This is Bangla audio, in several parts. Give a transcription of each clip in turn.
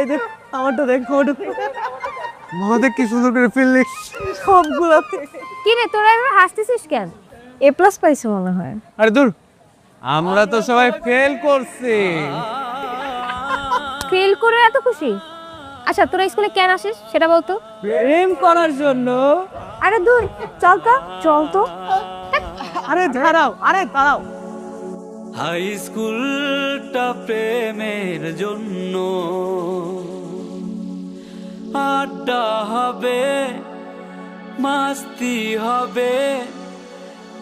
এই যে আমারটা দেখ আমারটা কি সুন্দর করে ফেললি সবগুলাতে কি রে তোরা এবার হাসতেছিস কেন? এ প্লাস পাইছে মনে হয়। আরে দূর আমরা তো সবাই ফেল করছি। ফেল করে এত খুশি? আচ্ছা তোরা স্কুলে কেন আসিস সেটা বলতো প্রেম করার জন্য। আরে দূর চল তো চল তো। আরে দাঁড়াও আরে দাঁড়াও। হাই স্কুলটা প্রেমের জন্য। আড্ডা হবে, মাস্তি হবে,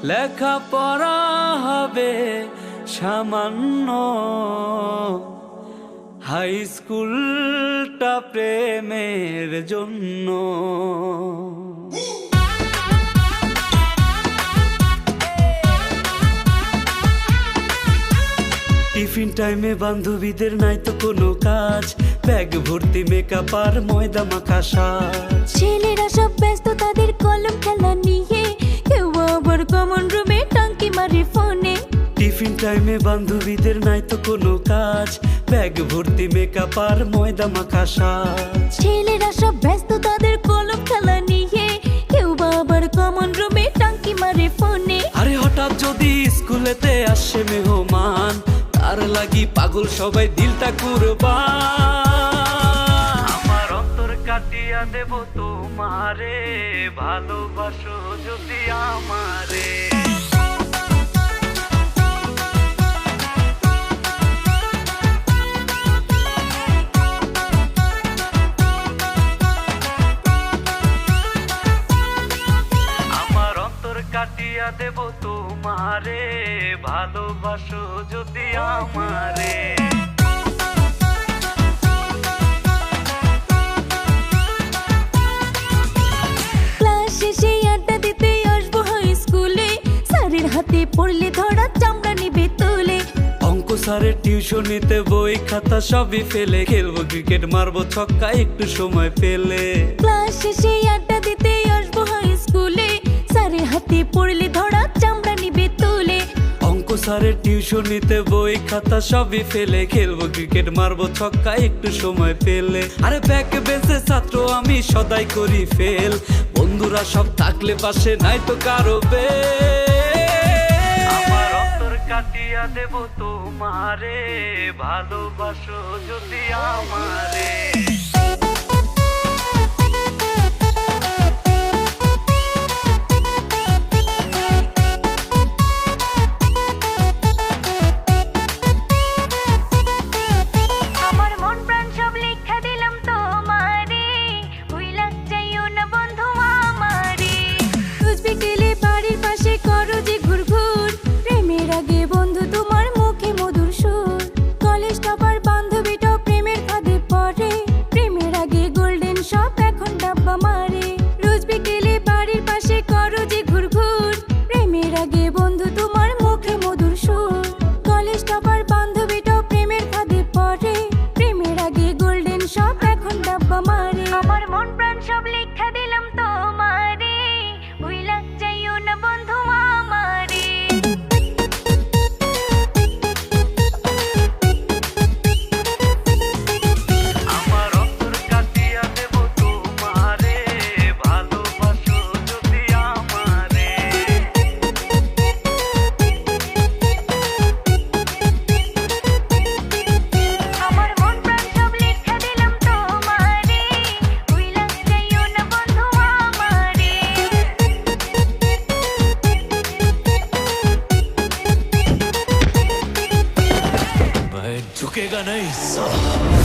লেখাপড়া হবে সামান্য। হাই স্কুলটা প্রেমের জন্য। টিফিন টাইমে বান্ধবীদের নাই তো কোনো কাজ। ব্যাগ ভর্তি মেকআপ আর ময়দা মাখা সাজ। ছেলেরা সব ব্যস্ত তাদের কলম খেলা নিয়ে। কেউ আবার কমন রুমে টাঙ্কি মারে ফোনে। টিফিন টাইমে বান্ধবীদের নাই তো কোনো কাজ। ব্যাগ ভর্তি মেকআপ আর ময়দা মাখা সাজ। ছেলেরা সব ব্যস্ত তাদের কলম খেলা নিয়ে। পাগল সবাই দিলটা কুরবা। আমার অন্তর কাটিয়া দেব তোমারে ভালোবাসো যদি আমারে। কাটিয়া দেব তোমারে ভালোবাসো যদি আমারে। হাতে পড়লে ধরা চামড়া নিবে তুলে। অঙ্ক স্যারের টিউশনিতে বই খাতা সবই ফেলে। খেলব ক্রিকেট মারবো ছক্কা একটু সময় পেলে। ক্লাস শেষে আড্ডা দিতে স্কুলে হাতে পড়লে ধরা চামড়া নিবে তুলে। অঙ্ক স্যারের টিউশনিতে বই খাতা সবই ফেলে। খেলব ক্রিকেট মারবো ছক্কা একটু সময় পেলে। আরে ব্যাক বেঞ্চে ছাত্র আমি সদাই করি ফেল বন্ধুরা সব থাকলে পাশে নাই তো কারও বে আমার অন্তর কাটিয়া দেব তোমারে। ভালোবাসো যদি আমার। Ganães.